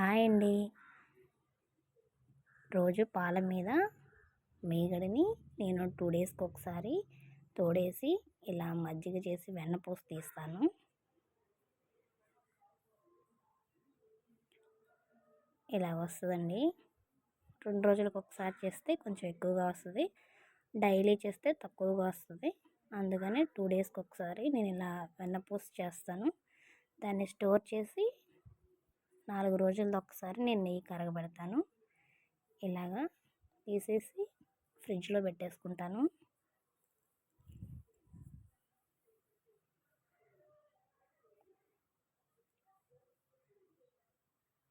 Hi అండి. రోజు పాల మీద మీగడిని నేను టూ డేస్కి ఒకసారి తోడేసి ఇలా మజ్జిగ చేసి వెన్నపూసి తీస్తాను. ఇలా వస్తుందండి. రెండు రోజులకు ఒకసారి చేస్తే కొంచెం ఎక్కువగా వస్తుంది. డైలీ చేస్తే తక్కువగా వస్తుంది. అందుకని టూ డేస్కి ఒకసారి నేను ఇలా వెన్నపూసి చేస్తాను. దాన్ని స్టోర్ చేసి నాలుగు రోజులది ఒకసారి నేను నెయ్యి కరగబెడతాను. ఇలాగా తీసేసి ఫ్రిడ్జ్లో పెట్టేసుకుంటాను.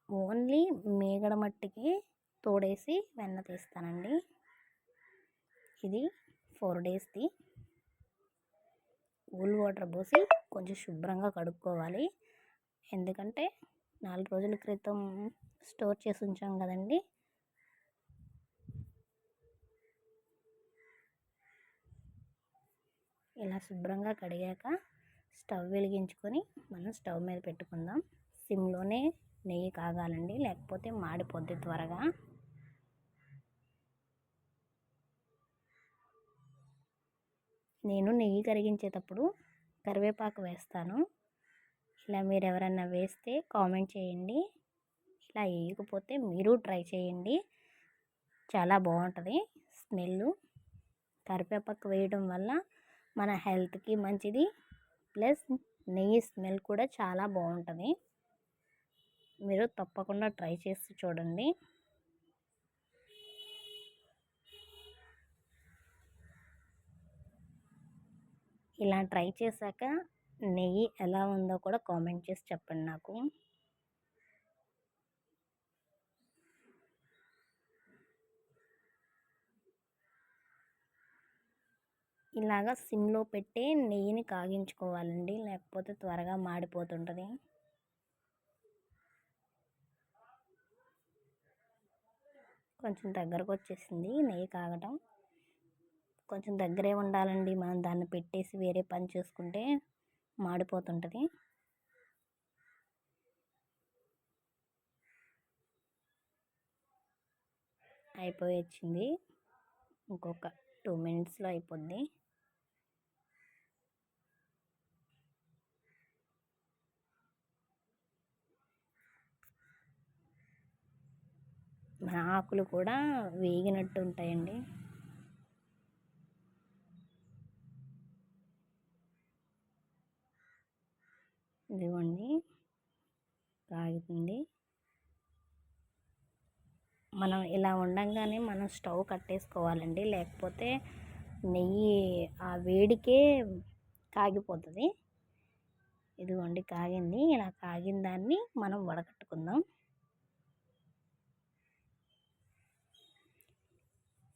ఓన్లీ మేగడ మట్టికి తోడేసి వెన్న తీస్తానండి. ఇది ఫోర్ డేస్ది. కూల్ వాటర్ పోసి కొంచెం శుభ్రంగా కడుక్కోవాలి. ఎందుకంటే నాలుగు రోజుల క్రితం స్టోర్ చేసి ఉంచాం కదండి. ఇలా శుభ్రంగా కడిగాక స్టవ్ వెలిగించుకొని మనం స్టవ్ మీద పెట్టుకుందాం. సిమ్లోనే నెయ్యి కాగాలండి లేకపోతే మాడిపోద్ది త్వరగా. నేను నెయ్యి కరిగించేటప్పుడు కరివేపాకు వేస్తాను. ఇలా మీరు ఎవరన్నా వేస్తే కామెంట్ చేయండి. ఇలా వేయకపోతే మీరు ట్రై చేయండి. చాలా బాగుంటుంది స్మెల్ కరివేపాకు వేయడం వల్ల మన హెల్త్కి మంచిది. ప్లస్ నెయ్యి స్మెల్ కూడా చాలా బాగుంటుంది. మీరు తప్పకుండా ట్రై చేసి చూడండి. ఇలా ట్రై చేశాక నెయ్యి ఎలా ఉందో కూడా కామెంట్ చేసి చెప్పండి నాకు. ఇలాగా సిమ్లో పెట్టే నెయ్యిని కాగించుకోవాలండి లేకపోతే త్వరగా మాడిపోతుంటుంది. కొంచెం దగ్గరకు వచ్చేసింది నెయ్యి కాగటం. కొంచెం దగ్గరే ఉండాలండి మనం దాన్ని పెట్టేసి వేరే పని చేసుకుంటే. మాడిపోతుంటుంది. అయిపోయి వచ్చింది ఇంకొక టూ మినిట్స్లో అయిపోద్ది. మన ఆకులు కూడా వేగినట్టు ఉంటాయండి ఇదిగోండి కాగుతుంది మనం ఇలా ఉండంగానే మనం స్టవ్ కట్టేసుకోవాలండి లేకపోతే నెయ్యి ఆ వేడికే కాగిపోతుంది. ఇదిగోండి కాగింది. ఇలా కాగిన దాన్ని మనం వడకట్టుకుందాం.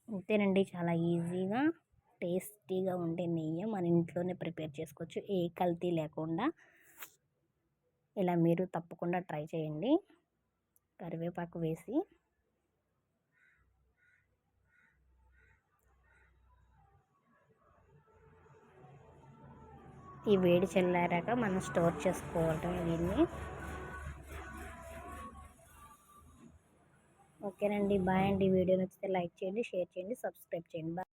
అంతేనండి చాలా ఈజీగా టేస్టీగా ఉండే నెయ్యి మన ఇంట్లోనే ప్రిపేర్ చేసుకోవచ్చు. ఏ కల్తీ లేకుండా ఇలా మీరు తప్పకుండా ట్రై చేయండి. కరివేపాకు వేసి ఈ వేడి చల్లారాక మనం స్టోర్ చేసుకోవటం దీన్ని ఓకేనండి. బాయ్ అండి. వీడియో నచ్చితే లైక్ చేయండి షేర్ చేయండి సబ్స్క్రైబ్ చేయండి. బాయ్.